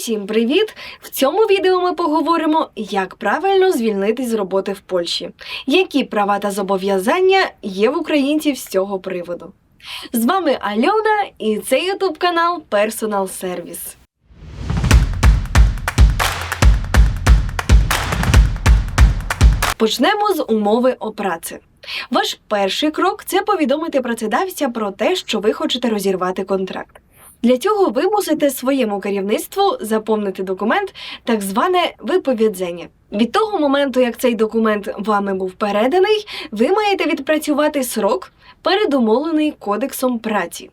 Усім привіт! В цьому відео ми поговоримо, як правильно звільнитись з роботи в Польщі, які права та зобов'язання є в українців з цього приводу. З вами Альона і це ютуб канал Personal Service. Почнемо з умови о праці. Ваш перший крок це повідомити працедавця про те, що ви хочете розірвати контракт. Для цього ви мусите своєму керівництву заповнити документ, так зване виповідзення. Від того моменту, як цей документ вами був переданий, ви маєте відпрацювати срок, передумовлений кодексом праці.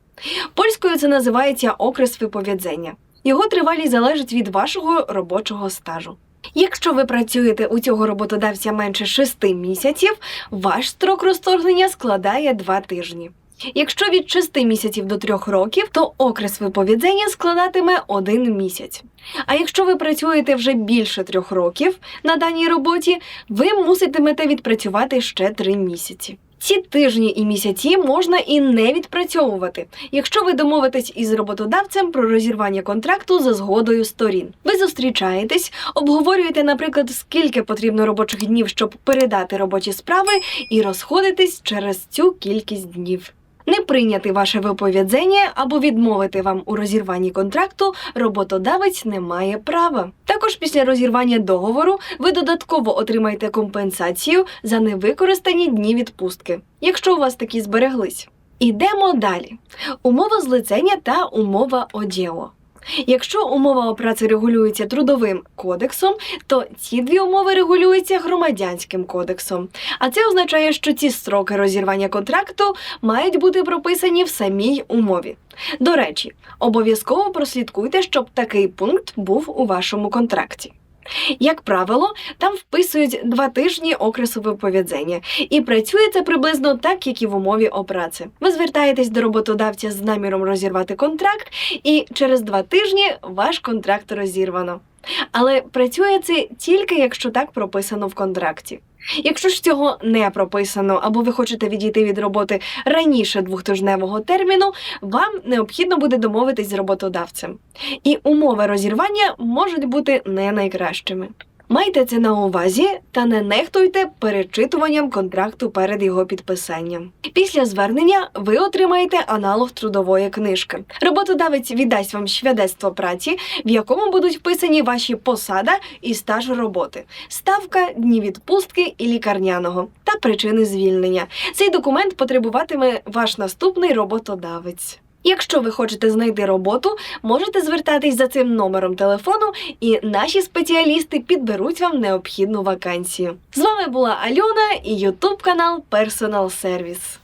Польською це називається окрес виповідзення. Його тривалість залежить від вашого робочого стажу. Якщо ви працюєте у цього роботодавця менше 6 місяців, ваш строк розторгнення складає 2 тижні. Якщо від 6 місяців до 3 років, то окрес виповідзення складатиме 1 місяць. А якщо ви працюєте вже більше 3 років на даній роботі, ви муситимете відпрацювати ще 3 місяці. Ці тижні і місяці можна і не відпрацьовувати, якщо ви домовитесь із роботодавцем про розірвання контракту за згодою сторін. Ви зустрічаєтесь, обговорюєте, наприклад, скільки потрібно робочих днів, щоб передати робочі справи, і розходитесь через цю кількість днів. Не прийняти ваше виповідзення або відмовити вам у розірванні контракту роботодавець не має права. Також після розірвання договору ви додатково отримаєте компенсацію за невикористані дні відпустки, якщо у вас такі збереглись. Ідемо далі. Умова злицення та умова одіо. Якщо умова праці регулюється трудовим кодексом, то ці дві умови регулюються громадянським кодексом. А це означає, що ці строки розірвання контракту мають бути прописані в самій умові. До речі, обов'язково прослідкуйте, щоб такий пункт був у вашому контракті. Як правило, там вписують два тижні окресу виповідзення, і працює це приблизно так, як і в умові о. Ви звертаєтесь до роботодавця з наміром розірвати контракт, і через два тижні ваш контракт розірвано. Але працює це тільки якщо так прописано в контракті. Якщо ж цього не прописано, або ви хочете відійти від роботи раніше двохтижневого терміну, вам необхідно буде домовитись з роботодавцем. І умови розірвання можуть бути не найкращими. Майте це на увазі та не нехтуйте перечитуванням контракту перед його підписанням. Після звернення ви отримаєте аналог трудової книжки. Роботодавець віддасть вам свідоцтво праці, в якому будуть вписані ваші посада і стаж роботи, ставка, дні відпустки і лікарняного та причини звільнення. Цей документ потребуватиме ваш наступний роботодавець. Якщо ви хочете знайти роботу, можете звертатись за цим номером телефону, і наші спеціалісти підберуть вам необхідну вакансію. З вами була Альона і Ютуб канал Personal Service.